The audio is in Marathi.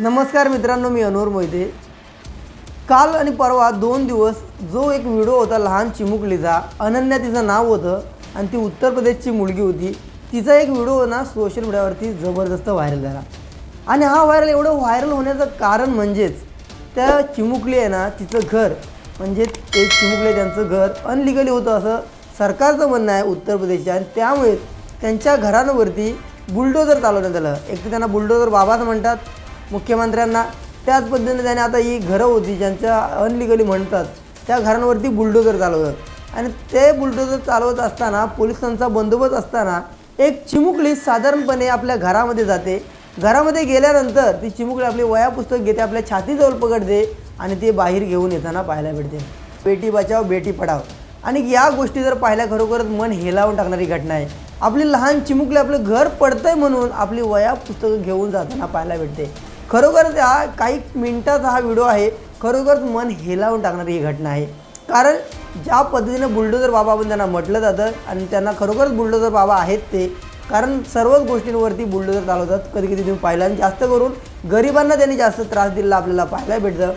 नमस्कार मित्रांनो मी अनोर मोहिते. काल आणि परवा दोन दिवस जो एक व्हिडिओ होता लहान चिमुकलीचा अनन्या तिचं नाव होतं आणि ती उत्तर प्रदेशची मुलगी होती. तिचा एक व्हिडिओ ना सोशल मीडियावरती जबरदस्त व्हायरल झाला. आणि हा व्हायरल एवढं व्हायरल होण्याचं कारण म्हणजेच त्या चिमुकली आहे ना तिचं घर. म्हणजे एक चिमुकले त्यांचं घर. अनलिगली होतं असं सरकारचं म्हणणं आहे उत्तर प्रदेशच्या. आणि त्यामुळे त्यांच्या घरांवरती बुलडोजर चालवण्यात आलं. एक तर त्यांना बुलडोजर बाबाच म्हणतात. मुख्यमंत्र्यांना. त्याच पद्धतीने त्याने आता ही घरं होती ज्यांच्या अनलिगली म्हणतात त्या घरांवरती बुलडोजर चालवतात आणि ते बुलडोजर चालवत असताना पोलिसांचा बंदोबस्त असताना एक चिमुकली साधारणपणे आपल्या घरामध्ये जाते. घरामध्ये गेल्यानंतर ती चिमुकली आपली वया पुस्तक घेते आपल्या छातीजवळ पकडते आणि ते बाहेर घेऊन येताना पाहायला भेटते. बेटी बचाव बेटी पढाव आणि या गोष्टी जर पाहिल्या खरोखरच मन हेलावून टाकणारी घटना आहे. आपली लहान चिमुकली आपलं घर पडतंय म्हणून आपली वया पुस्तकं घेऊन जाताना पाहायला भेटते. खरोखरच हा काही मिनटाचा हा व्हिडिओ आहे खरोखरच मन हेलावून टाकणारी ही घटना आहे. कारण ज्या पद्धतीनं बुलडोजर बाबा पण त्यांना म्हटलं जातं आणि त्यांना खरोखरच बुलडोजर बाबा आहेत ते कारण सर्वच गोष्टींवरती बुलडोजर चालवतात. कधी कधी तुम्ही पाहिलं आणि जास्त करून गरिबांना त्यांनी जास्त त्रास दिलेला आपल्याला पाहायला भेटतं.